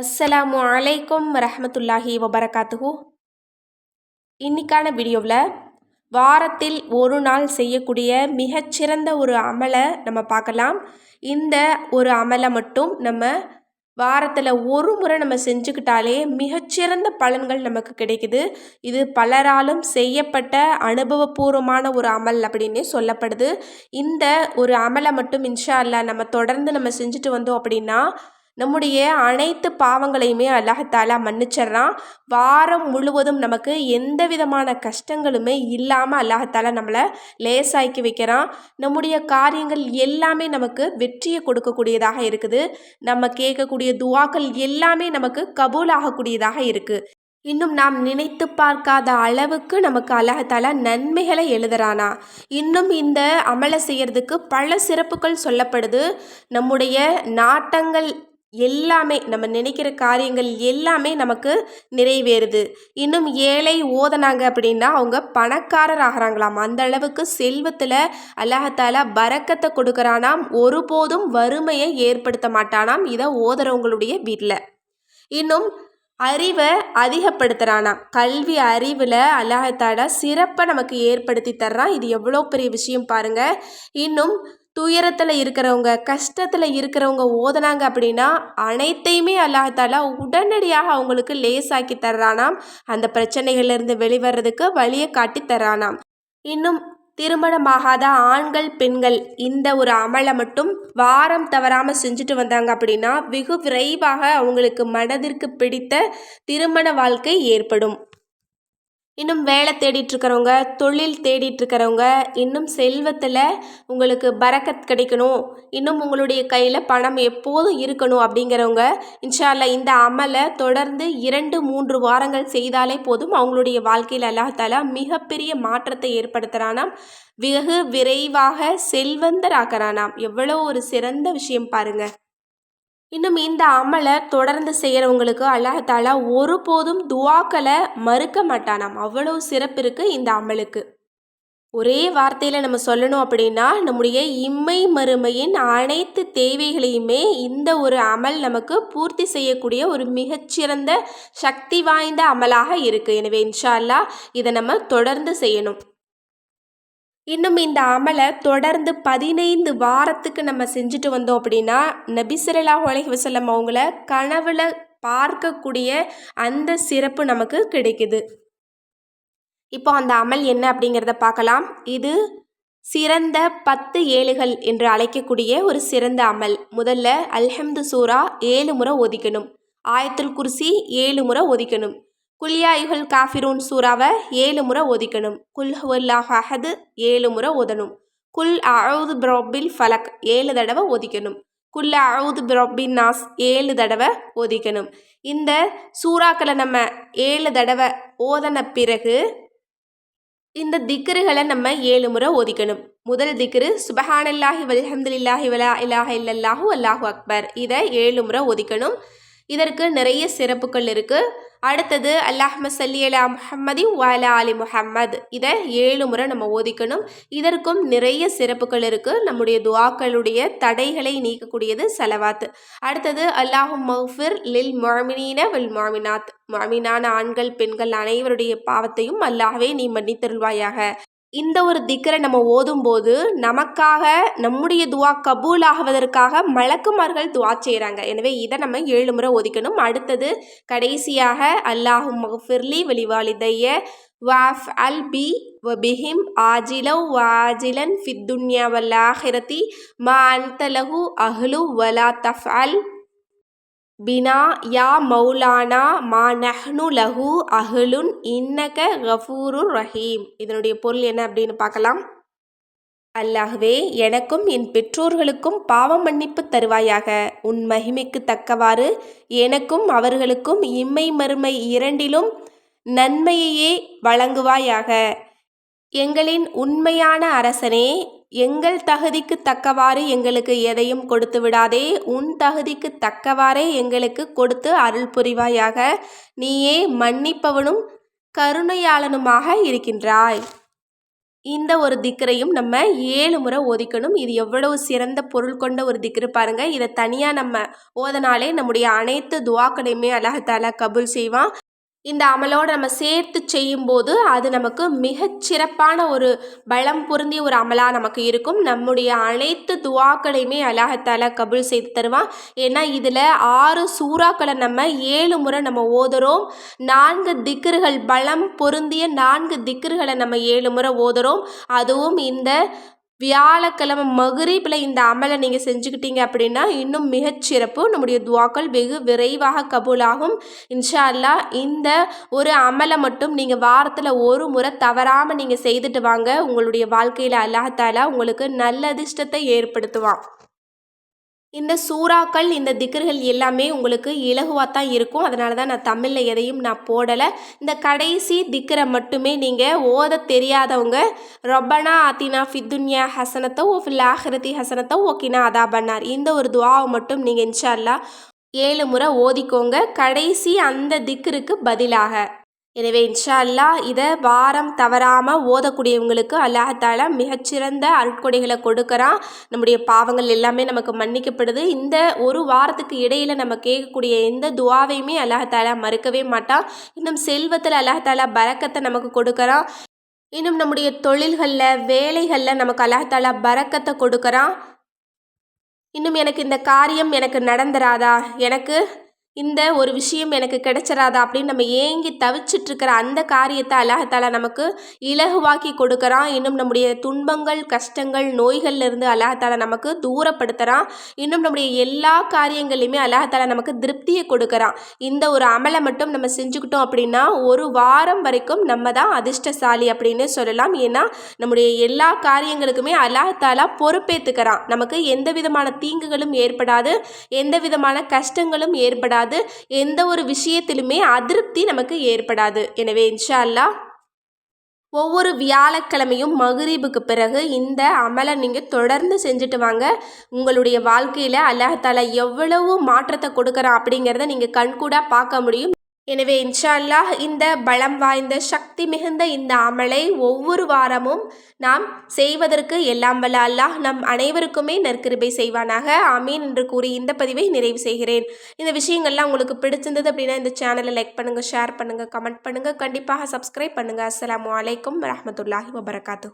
அஸ்ஸலாமு அலைக்கும் ரஹமத்துல்லாஹி வபரகாத்துஹூ. இன்னைக்கான வீடியோவில் வாரத்தில் ஒரு நாள் செய்யக்கூடிய மிகச்சிறந்த ஒரு அமலை நம்ம பார்க்கலாம். இந்த ஒரு அமலை மட்டும் நம்ம வாரத்தில் ஒரு முறை நம்ம செஞ்சுக்கிட்டாலே மிகச்சிறந்த பலன்கள் நமக்கு கிடைக்குது. இது பலராலும் செய்யப்பட்ட அனுபவபூர்வமான ஒரு அமல் அப்படின்னே சொல்லப்படுது. இந்த ஒரு அமலை மட்டும் இன்ஷா அல்லா நம்ம தொடர்ந்து நம்ம செஞ்சுட்டு வந்தோம் அப்படின்னா நம்முடைய அனைத்து பாவங்களையுமே அல்லாஹாலா மன்னிச்சிட்றான். வாரம் முழுவதும் நமக்கு எந்த விதமான கஷ்டங்களுமே இல்லாமல் அல்லாஹாலா நம்மளை லேசாக்கி வைக்கிறான். நம்முடைய காரியங்கள் எல்லாமே நமக்கு வெற்றியை கொடுக்கக்கூடியதாக இருக்குது. நம்ம கேட்கக்கூடிய துவாக்கள் எல்லாமே நமக்கு கபூல் ஆகக்கூடியதாக இருக்குது இன்னும் நாம் நினைத்து பார்க்காத அளவுக்கு நமக்கு அல்லாஹாலா நன்மைகளை எழுதுறானா. இன்னும் இந்த அமலை செய்கிறதுக்கு பல சிறப்புகள் சொல்லப்படுது. நம்முடைய நாட்டங்கள் எல்லாமே நம்ம நினைக்கிற காரியங்கள் எல்லாமே நமக்கு நிறைவேறுது. இன்னும் ஏழை ஓதனாங்க அப்படின்னா அவங்க பணக்காரர் ஆகிறாங்களாம் அந்த அளவுக்கு செல்வத்தில் அல்லாஹால பறக்கத்தை கொடுக்குறானாம். ஒருபோதும் வறுமையை ஏற்படுத்த மாட்டானாம். இதை ஓதுறவங்களுடைய வீட்டில் இன்னும் அறிவை அதிகப்படுத்துகிறானாம் கல்வி அறிவில் அல்லாஹாலா சிறப்பை நமக்கு ஏற்படுத்தி தர்றான். இது எவ்வளோ பெரிய விஷயம் பாருங்கள் இன்னும் துயரத்தில் இருக்கிறவங்க கஷ்டத்தில் இருக்கிறவங்க ஓதுனாங்க அப்படின்னா அனைத்தையுமே அல்லாஹாலா உடனடியாக அவங்களுக்கு லேசாக்கி தர்றானாம். அந்த பிரச்சனைகள்லேருந்து வெளிவரதுக்கு வழியை காட்டி தர்றானாம். இன்னும் திருமணமாகாத ஆண்கள் பெண்கள் இந்த ஒரு அமலை மட்டும் வாரம் தவறாமல் செஞ்சுட்டு வந்தாங்க அப்படின்னா வெகு விரைவாக அவங்களுக்கு மனதிற்கு பிடித்த திருமண வாழ்க்கை ஏற்படும். இன்னும் வேலை தேடிட்டுருக்கிறவங்க தொழில் தேடிட்டுருக்கிறவங்க இன்னும் செல்வத்தில் உங்களுக்கு பரக்கத் கிடைக்கணும். இன்னும் உங்களுடைய கையில் பணம் எப்போதும் இருக்கணும் அப்படிங்கிறவங்க இன்ஷால்ல இந்த அமலை தொடர்ந்து இரண்டு மூன்று வாரங்கள் செய்தாலே போதும். அவங்களுடைய வாழ்க்கையில் அல்லாஹாலா மிகப்பெரிய மாற்றத்தை ஏற்படுத்துகிறானாம் வெகு விரைவாக செல்வந்தராக்கிறானாம். எவ்வளோ ஒரு சிறந்த விஷயம் பாருங்கள் இன்னும் இந்த அமலை தொடர்ந்து செய்கிறவங்களுக்கு அல்லாஹாலா ஒருபோதும் துவாக்களை மறுக்க மாட்டானாம். அவ்வளோ சிறப்பு இருக்குது இந்த அமலுக்கு. ஒரே வார்த்தையில் நம்ம சொல்லணும் அப்படின்னா நம்முடைய இம்மை மறுமையின் அனைத்து தேவைகளையுமே இந்த ஒரு அமல் நமக்கு பூர்த்தி செய்யக்கூடிய ஒரு மிகச்சிறந்த சக்தி வாய்ந்த அமலாக இருக்குது எனவே இன்ஷா அல்லா இதை நம்ம தொடர்ந்து செய்யணும். இன்னும் இந்த அமலை தொடர்ந்து பதினைந்து வாரத்துக்கு நம்ம செஞ்சுட்டு வந்தோம் அப்படின்னா நபிசரலா உலகி வசல்லம் அவங்கள கனவுல பார்க்கக்கூடிய அந்த சிறப்பு நமக்கு கிடைக்குது. இப்போ அந்த அமல் என்ன அப்படிங்கிறத பார்க்கலாம். இது சிறந்த பத்து ஏழுகள் என்று அழைக்கக்கூடிய ஒரு சிறந்த அமல். முதல்ல அல்ஹம்து சூரா ஏழு முறை ஒதிக்கணும் ஆயத்துல் குர்சி ஏழு முறை ஒதிக்கணும் குல்யாயுகள் காஃபிரூன் சூறாவை ஏழு முறை ஒதிக்கணும் குல் ஹுல்லாஹ் அஹது ஏழு முறை ஒதணும் குல் அவுது ப்ரொபில் ஃபலக் ஏழு தடவை ஒதிக்கணும் குல் அவுது ப்ரொபின் நாஸ் ஏழு தடவை ஒதிக்கணும் இந்த சூறாக்களை நம்ம ஏழு தடவை ஓதன பிறகு இந்த திக்ருகளை நம்ம ஏழு முறை ஒதிக்கணும் முதல் திக்ரு சுபஹானல்லாஹி வல்ஹம்துலில்லாஹி வலா இலாஹ இல்லல்லாஹு அல்லாஹு அக்பர். இதை ஏழு முறை ஒதிக்கணும் இதற்கு நிறைய சிறப்புகள் இருக்குது அடுத்தது அல்லாஹ் சல்லி அலா முஹம்மதி வாலா அலி முஹம்மத். இதை ஏழு முறை நம்ம ஓதிக்கணும். இதற்கும் நிறைய சிறப்புகள் இருக்குது நம்முடைய துவாக்களுடைய தடைகளை நீக்கக்கூடியது செலவாத்து. அடுத்தது அல்லாஹும் மௌஃபிர் லில் மொமினீன வில் மாமினாத் மாமினான ஆண்கள் பெண்கள் அனைவருடைய பாவத்தையும் அல்லாஹ்வே நீ மன்னித்தருள்வாயாக. இந்த ஒரு திக்கரை நம்ம ஓதும்போது நமக்காக நம்முடைய துவா கபூல் ஆகுவதற்காக மலக்குமார்கள் துவா செய்கிறாங்க எனவே இதை நம்ம ஏழு முறை ஒதுக்கணும். அடுத்தது கடைசியாக அல்லாஹும் மஃபிர்லி வெளிவாலிதைய வாஃப் அல் பி வபிஹிம் ஆஜிலவ் வாஜிலன் ஃபித்துன்யா வல்லாஹிரதி மா அன்தலஹு அஹ்லு வலா தஃப் அல் பினா யா மௌலானா மா நஹ்னு லஹு அஹ்லுன் இன்னக கஃபூரு ரஹீம். இதனுடைய பொருள் என்ன அப்படின்னு பார்க்கலாம். அல்லாஹ்வே எனக்கும் என் பெற்றோர்களுக்கும் பாவம் மன்னிப்பு தருவாயாக. உன் மகிமைக்கு தக்கவாறு எனக்கும் அவர்களுக்கும் இம்மை மறுமை இரண்டிலும் நன்மையையே வழங்குவாயாக. எங்களின் உண்மையான அரசனே எங்கள் தகுதிக்கு தக்கவாறு எங்களுக்கு எதையும் கொடுத்து விடாதே உன் தகுதிக்கு தக்கவாறே எங்களுக்கு கொடுத்து அருள் புரிவாயாக. நீயே மன்னிப்பவனும் கருணையாளனுமாக இருக்கின்றாய். இந்த ஒரு திக்கரையும் நம்ம ஏழு முறை ஓதிக்கணும். இது எவ்வளவு சிறந்த பொருள் கொண்ட ஒரு திக்ரு பாருங்க. இதை தனியாக நம்ம ஓதனாலே நம்முடைய அனைத்து துவாக்களையுமே அல்லாஹால கபூல் செய்வான். இந்த அமலோடு நம்ம சேர்த்து செய்யும்போது அது நமக்கு மிகச் சிறப்பான ஒரு பலம் பொருந்திய ஒரு அமலாக நமக்கு இருக்கும். நம்முடைய அனைத்து துவாக்களையுமே அல்லாஹத்தால கபுல் செய்து தருவான். ஏன்னா இதில் ஆறு சூறாக்களை நம்ம ஏழு முறை நம்ம ஓதுறோம். நான்கு திக்கர்கள் பலம் பொருந்திய நான்கு திக்கர்களை நம்ம ஏழு முறை ஓதுறோம். அதுவும் இந்த வியாழக்கிழமை மகுரீபில் இந்த அமலை நீங்கள் செஞ்சுக்கிட்டீங்க அப்படின்னா இன்னும் மிகச்சிறப்பு. நம்முடைய துவாக்கள் வெகு விரைவாக கபூலாகும். இன்ஷா அல்லா இந்த ஒரு அமலை மட்டும் நீங்கள் வாரத்தில் ஒரு முறை தவறாமல் நீங்கள் செய்துட்டு வாங்க. உங்களுடைய வாழ்க்கையில் அல்லாஹாலா உங்களுக்கு நல்ல அதிர்ஷ்டத்தை ஏற்படுத்துவான். இந்த சூறாக்கள் இந்த திக்கர்கள் எல்லாமே உங்களுக்கு இலகுவாக தான் இருக்கும். அதனால தான் நான் தமிழில் எதையும் நான் போடலை. இந்த கடைசி திக்கரை மட்டுமே நீங்கள் ஓத தெரியாதவங்க ரொப்பனா ஆத்தினா ஃபித்துன்யா ஹசனத்தோ ஓ ஃபில் ஆஹரதி ஹசனத்தோ ஓகேனா அதா பண்ணார். இந்த ஒரு துவாவை மட்டும் நீங்கள் இன்ஷால்லா ஏழு முறை ஓதிக்கோங்க. கடைசி அந்த திக்கருக்கு பதிலாக. எனவே இன்ஷா அல்லா இதை வாரம் தவறாமல் ஓதக்கூடியவங்களுக்கு அல்லாஹால மிகச்சிறந்த அருட்கொடைகளை கொடுக்குறான். நம்முடைய பாவங்கள் எல்லாமே நமக்கு மன்னிக்கப்படுது. இந்த ஒரு வாரத்துக்கு இடையில் நம்ம கேட்கக்கூடிய எந்த துவாவையுமே அல்லாஹால மறுக்கவே மாட்டான். இன்னும் செல்வத்தில் அல்லாஹால பறக்கத்தை நமக்கு கொடுக்குறான். இன்னும் நம்முடைய தொழில்களில் வேலைகளில் நமக்கு அல்லாஹால பறக்கத்தை கொடுக்குறான். இன்னும் எனக்கு இந்த காரியம் எனக்கு நடந்துராதா? எனக்கு இந்த ஒரு விஷயம் எனக்கு கிடைச்சிடாதா அப்படின்னு நம்ம ஏங்கி தவிச்சிட்ருக்கிற அந்த காரியத்தை அல்லாஹால நமக்கு இலகுவாக்கி கொடுக்குறான். இன்னும் நம்முடைய துன்பங்கள் கஷ்டங்கள் நோய்கள்லேருந்து அல்லாஹால நமக்கு தூரப்படுத்துகிறான் இன்னும் நம்முடைய எல்லா காரியங்களையுமே அல்லாஹால நமக்கு திருப்தியை கொடுக்குறான். இந்த ஒரு அமலை மட்டும் நம்ம செஞ்சுக்கிட்டோம் அப்படின்னா ஒரு வாரம் வரைக்கும் நம்ம தான் அதிர்ஷ்டசாலி அப்படின்னு சொல்லலாம். ஏன்னா நம்முடைய எல்லா காரியங்களுக்குமே அல்லாஹாலா பொறுப்பேற்றுக்கிறான் நமக்கு எந்த விதமான தீங்குகளும் ஏற்படாது எந்த விதமான கஷ்டங்களும் ஏற்படாது. ஏற்படாது எந்த ஒரு விஷயத்திலுமே அதிருப்தி நமக்கு ஏற்படாது. எனவே இன்ஷா அல்லா ஒவ்வொரு வியாழக்கிழமையும் மகுரீபுக்கு பிறகு இந்த அமலை நீங்கள் தொடர்ந்து செஞ்சுட்டு வாங்க. உங்களுடைய வாழ்க்கையில் அல்லாஹால எவ்வளவு மாற்றத்தை கொடுக்குறா அப்படிங்கிறத நீங்கள் கண்கூடாக பார்க்க முடியும். எனவே இன்ஷா அல்லாஹ் இந்த பலம் வாய்ந்த சக்தி மிகுந்த இந்த அமலை ஒவ்வொரு வாரமும் நாம் செய்வதற்கு எல்லாம் வல்ல அல்லாஹ் நம் அனைவருக்குமே நற்கிருபை செய்வானாக. ஆமீன் என்று கூறி இந்த பதிவை நிறைவு செய்கிறேன். இந்த விஷயங்கள்லாம் உங்களுக்கு பிடிச்சிருந்தது அப்படின்னா இந்த சேனலை லைக் பண்ணுங்கள் ஷேர் பண்ணுங்கள் கமெண்ட் பண்ணுங்கள் கண்டிப்பாக சப்ஸ்கிரைப் பண்ணுங்கள் அஸ்லாம் வலைக்கம் வரமத்துல்லாஹி வபரகாத்து